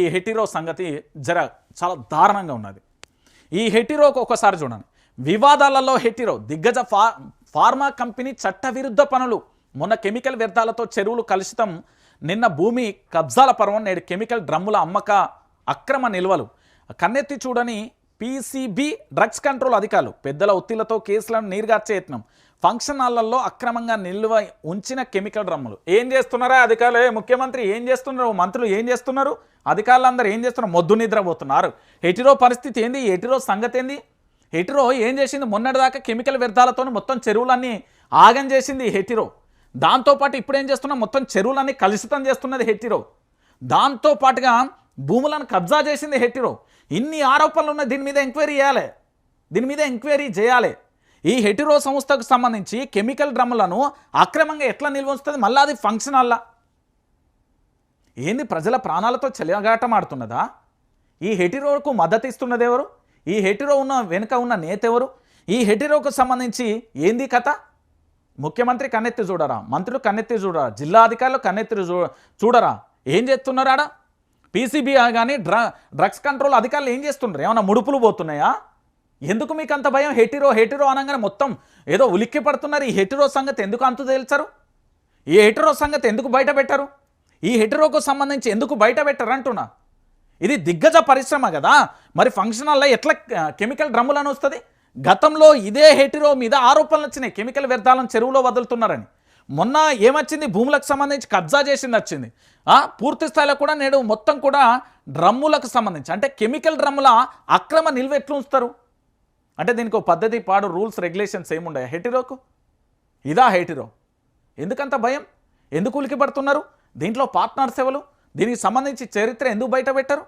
ఈ హెటిరో సంగతి జర చాలా దారుణంగా ఉన్నది. ఈ హెటిరోకు ఒకసారి చూడండి. వివాదాలలో హెటిరో దిగ్గజ ఫా ఫార్మా కంపెనీ చట్టవిరుద్ధ పనులు మొన్న కెమికల్ వ్యర్థాలతో చెరువులు కలుషితం నిన్న భూమి కబ్జాల పర్వం నేడు కెమికల్ డ్రమ్ముల అమ్మక అక్రమ నిల్వలు. కన్నెత్తి చూడని పీసీబీ డ్రగ్స్ కంట్రోల్ అధికారులు పెద్దల ఒత్తిళ్ళతో కేసులను నీరుగార్చే యత్నం. ఫంక్షన్ హాళ్ళలో అక్రమంగా నిల్వ ఉంచిన కెమికల్ డ్రమ్ములు. ఏం చేస్తున్నారా అధికారులు? ముఖ్యమంత్రి ఏం చేస్తున్నారు? మంత్రులు ఏం చేస్తున్నారు? అధికారులందరూ ఏం చేస్తున్నారు? మొద్దు నిద్రపోతున్నారు. హెటిరో పరిస్థితి ఏంది? ఎటిరో హెటిరో సంగతి ఏంది? హెటిరో ఏం చేసింది? మొన్నటిదాకా కెమికల్ వ్యర్థాలతో మొత్తం చెరువులన్నీ ఆగం చేసింది హెటిరో. దాంతోపాటు ఇప్పుడు ఏం చేస్తున్నా? మొత్తం చెరువులన్నీ కలుషితం చేస్తున్నది హెటిరో. దాంతోపాటుగా భూములను కబ్జా చేసింది హెటిరో. ఇన్ని ఆరోపణలు ఉన్నాయి దీని మీద ఎంక్వైరీ చేయాలి. దీని మీద ఎంక్వైరీ చేయాలి. ఈ హెటిరో సంస్థకు సంబంధించి కెమికల్ డ్రమ్ములను అక్రమంగా ఎట్లా నిల్వ ఉంచుతుంది మళ్ళీ అది ఫంక్షన్ అల్లా ఏంది ప్రజల ప్రాణాలతో చెలగాటం ఆడుతున్నదా ఈ హెటిరోకు మద్దతు ఇస్తున్నది ఎవరు? ఈ హెటిరో ఉన్న వెనుక ఉన్న నేత ఎవరు? ఈ హెటిరోకు సంబంధించి ఏంది కథ? ముఖ్యమంత్రి కన్నెత్తి చూడరా మంత్రులు కన్నెత్తి చూడరా జిల్లా అధికారులు కన్నెత్తి చూ చూడరా? ఏం చేస్తున్నారాడా? పీసీబీ కానీ డ్ర డ్రగ్స్ కంట్రోల్ అధికారులు ఏం చేస్తున్నారు? ఏమైనా ముడుపులు పోతున్నాయా? ఎందుకు మీకు అంత భయం? హెటిరో హెటిరో అనగానే మొత్తం ఏదో ఉలిక్కి పడుతున్నారు. ఈ హెటిరో సంగతి ఎందుకు అంత తేల్చరు? ఈ హెటిరో సంగతి ఎందుకు బయట పెట్టరు? ఈ హెటిరోకు సంబంధించి ఎందుకు బయట పెట్టరు అంటున్నా? ఇది దిగ్గజ పరిశ్రమ కదా. మరి ఫంక్షన్ హాల్లో ఎట్లా కెమికల్ డ్రమ్ములను వస్తుంది? గతంలో ఇదే హెటిరో మీద ఆరోపణలు వచ్చినాయి. కెమికల్ వ్యర్థాలను చెరువులో వదులుతున్నారని. మొన్న ఏమొచ్చింది? భూములకు సంబంధించి కబ్జా చేసింది వచ్చింది. పూర్తి స్థాయిలో కూడా నేడు మొత్తం కూడా డ్రమ్ములకు సంబంధించి అంటే కెమికల్ డ్రమ్ముల అక్రమ నిల్వ ఎట్లా ఉంచుతారు అంటే దీనికి ఒక పద్ధతి పాడు రూల్స్ రెగ్యులేషన్స్ ఏముండయా? హెటిరోకు? ఇదా హెటిరో. ఎందుకంత భయం? ఎందుకు ఉలికి పడుతున్నారు దీంట్లో పార్ట్నర్స్ ఎవరు? దీనికి సంబంధించి చరిత్ర ఎందుకు బయట పెట్టరు?